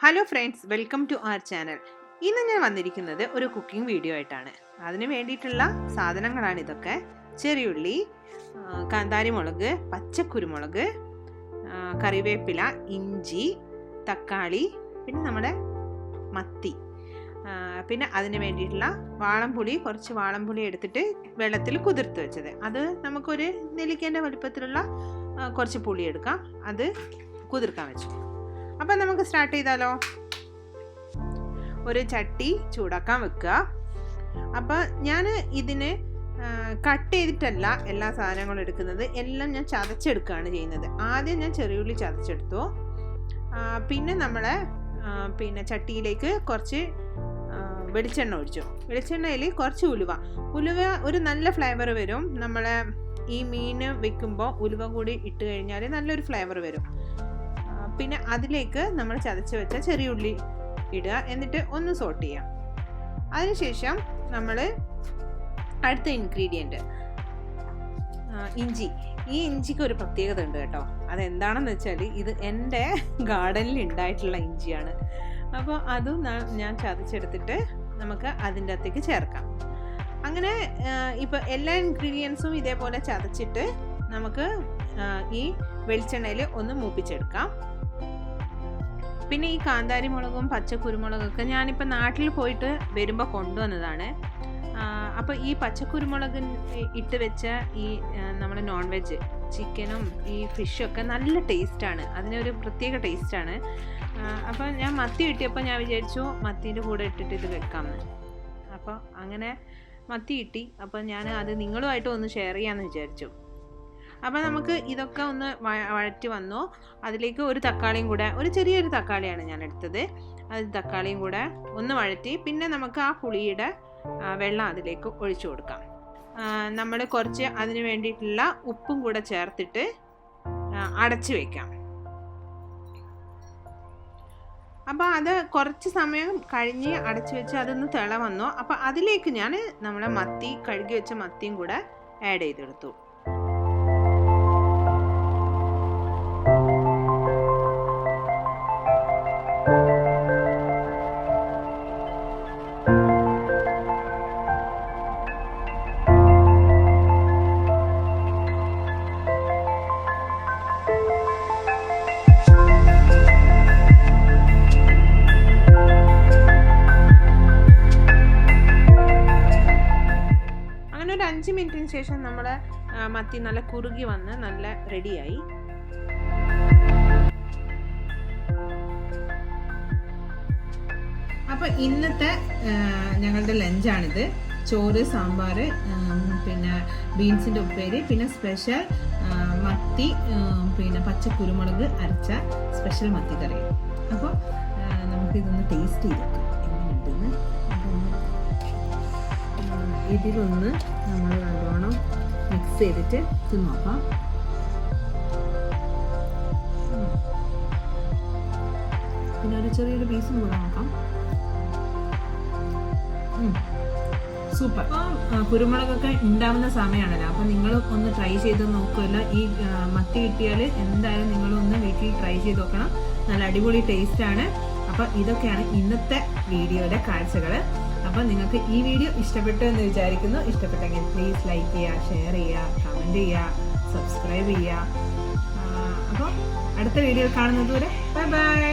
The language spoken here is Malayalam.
Hello friends welcome to our channel ഇന്ന് ഞാൻ വന്നിരിക്കുന്നത് ഒരു കുക്കിംഗ് വീഡിയോ ആയിട്ടാണ്. അതിന് വേണ്ടിയിട്ടുള്ള സാധനങ്ങളാണ് ഇതൊക്കെ. ചെറിയുള്ളി കാന്താരി മുളക് പച്ചക്കുരുമുളക് കറിവേപ്പില ഇഞ്ചി തക്കാളി പിന്നെ നമ്മുടെ മത്തി. പിന്നെ അതിന് വേണ്ടിയിട്ടുള്ള വാളംപുളി കുറച്ച് വാളംപുളി എടുത്തിട്ട് വെള്ളത്തിൽ കുതിർത്ത് വെച്ചത്. അത് നമുക്കൊരു നെല്ലിക്കേന്റെ വലുപ്പത്തിലുള്ള കുറച്ച് പുളി എടുക്കാം. അത് കുതിർക്കാൻ വെച്ചു. അപ്പം നമുക്ക് സ്റ്റാർട്ട് ചെയ്താലോ? ഒരു ചട്ടി ചൂടാക്കാൻ വെക്കുക. അപ്പം ഞാൻ ഇതിന് കട്ട് ചെയ്തിട്ടല്ല എല്ലാ സാധനങ്ങളും എടുക്കുന്നത്. എല്ലാം ഞാൻ ചതച്ചെടുക്കുകയാണ് ചെയ്യുന്നത്. ആദ്യം ഞാൻ ചെറിയുള്ളി ചതച്ചെടുത്തു. പിന്നെ നമ്മൾ പിന്നെ ചട്ടിയിലേക്ക് കുറച്ച് വെളിച്ചെണ്ണ ഒഴിച്ചു. വെളിച്ചെണ്ണയിൽ കുറച്ച് ഉലുവ. ഉലുവ ഒരു നല്ല ഫ്ലേവർ വരും. നമ്മൾ ഈ മീൻ വെക്കുമ്പോൾ ഉലുവ കൂടി ഇട്ട് കഴിഞ്ഞാൽ നല്ലൊരു ഫ്ലേവർ വരും. പിന്നെ അതിലേക്ക് നമ്മൾ ചതച്ച് വെച്ച ചെറിയ ഉള്ളി ഇടുക. എന്നിട്ട് ഒന്ന് സോട്ട് ചെയ്യാം അതിനുശേഷം നമ്മൾ അടുത്ത ഇൻഗ്രീഡിയന്റ് ഇഞ്ചി. ഈ ഇഞ്ചിക്ക് ഒരു പ്രത്യേകത ഉണ്ട് കേട്ടോ. അതെന്താണെന്ന് വെച്ചാൽ ഇത് എന്റെ ഗാർഡനിൽ ഉണ്ടായിട്ടുള്ള ഇഞ്ചിയാണ്. അപ്പോൾ അതും ഞാൻ ചതച്ചെടുത്തിട്ട് നമുക്ക് അതിന്റെ അകത്തേക്ക് ചേർക്കാം. അങ്ങനെ ഇപ്പോൾ എല്ലാ ഇൻഗ്രീഡിയൻസും ഇതേപോലെ ചതച്ചിട്ട് നമുക്ക് ഈ വെളിച്ചെണ്ണയിൽ ഒന്ന് മൂപ്പിച്ചെടുക്കാം. പിന്നെ ഈ കാന്താരി മുളകും പച്ച കുരുമുളകൊക്കെ ഞാനിപ്പോൾ നാട്ടിൽ പോയിട്ട് വരുമ്പോൾ കൊണ്ടുവന്നതാണ്. അപ്പോൾ ഈ പച്ചക്കുരുമുളക് ഇട്ട് വെച്ച ഈ നമ്മൾ നോൺ വെജ് ചിക്കനും ഈ ഫിഷൊക്കെ നല്ല ടേസ്റ്റാണ് അതിനൊരു പ്രത്യേക ടേസ്റ്റാണ് അപ്പോൾ ഞാൻ മത്തി കിട്ടിയപ്പോൾ ഞാൻ വിചാരിച്ചു മത്തീന്റെ കൂടെ ഇട്ടിട്ട് ഇത് വെക്കാമെന്ന് അപ്പോൾ അങ്ങനെ മത്തി കിട്ടി. അപ്പോൾ ഞാൻ അത് നിങ്ങളുമായിട്ട് ഒന്ന് ഷെയർ ചെയ്യാമെന്ന് വിചാരിച്ചു. അപ്പോൾ നമുക്ക് ഇതൊക്കെ ഒന്ന് വഴറ്റി വന്നു. അതിലേക്ക് ഒരു തക്കാളിയും കൂടെ ഒരു ചെറിയൊരു തക്കാളിയാണ് ഞാൻ എടുത്തത്. അത് തക്കാളിയും കൂടെ ഒന്ന് വഴറ്റി പിന്നെ നമുക്ക് ആ പുളിയുടെ വെള്ളം അതിലേക്ക് ഒഴിച്ചു കൊടുക്കാം. നമ്മൾ കുറച്ച് അതിന് വേണ്ടിയിട്ടുള്ള ഉപ്പും കൂടെ ചേർത്തിട്ട് അടച്ചു വെക്കാം. അപ്പോൾ അത് കുറച്ച് സമയം കഴിഞ്ഞ് അടച്ചു വെച്ച് അതൊന്ന് തിള വന്നു. അപ്പോൾ അതിലേക്ക് ഞാൻ നമ്മളെ മത്തി കഴുകി വെച്ച മത്തിയും കൂടെ ആഡ് ചെയ്തെടുത്തു. അഞ്ച് മിനിറ്റിന് ശേഷം നമ്മുടെ മത്തി നല്ല കുറുകി വന്ന് നല്ല റെഡിയായി അപ്പോൾ ഇന്നത്തെ ഞങ്ങളുടെ ലഞ്ചാണിത്. ചോറ് സാമ്പാർ പിന്നെ ബീൻസിന്റെ ഉപ്പേരി പിന്നെ സ്പെഷ്യൽ മത്തി പിന്നെ പച്ച കുരുമുളക് അരച്ച സ്പെഷ്യൽ മത്തി കറി. അപ്പോൾ നമുക്കിതൊന്ന് ടേസ്റ്റ് ചെയ്തിട്ട് എങ്ങനെയുണ്ടെന്ന്? ഉം, ഇതിലൊന്ന് നമ്മൾ നല്ലോണം മിക്സ് ചെയ്തിട്ട് ഇത് നോക്കാം. പിന്നെ ഒരു ചെറിയൊരു പീസും കൂടെ നോക്കാം. സൂപ്പർ. അപ്പം കുരുമുളകൊക്കെ ഉണ്ടാവുന്ന സമയമാണല്ലോ. അപ്പം നിങ്ങൾ ഒന്ന് ട്രൈ ചെയ്ത് നോക്കുമല്ലോ ഈ മത്തി കിട്ടിയാൽ എന്തായാലും നിങ്ങളൊന്ന് വീട്ടിൽ ട്രൈ ചെയ്ത് നോക്കണം. നല്ല അടിപൊളി ടേസ്റ്റ് ആണ്. അപ്പോൾ ഇതൊക്കെയാണ് ഇന്നത്തെ വീഡിയോയുടെ കാഴ്ചകൾ അപ്പോൾ നിങ്ങൾക്ക് ഈ വീഡിയോ ഇഷ്ടപ്പെട്ടു എന്ന് വിചാരിക്കുന്നു. ഇഷ്ടപ്പെട്ടെങ്കിൽ പ്ലീസ് ലൈക്ക് ചെയ്യുക ഷെയർ ചെയ്യുക കമന്റ് ചെയ്യുക സബ്സ്ക്രൈബ് ചെയ്യുക. അപ്പോൾ അടുത്ത വീഡിയോ കാണുന്നത് വരെ ബൈ ബൈ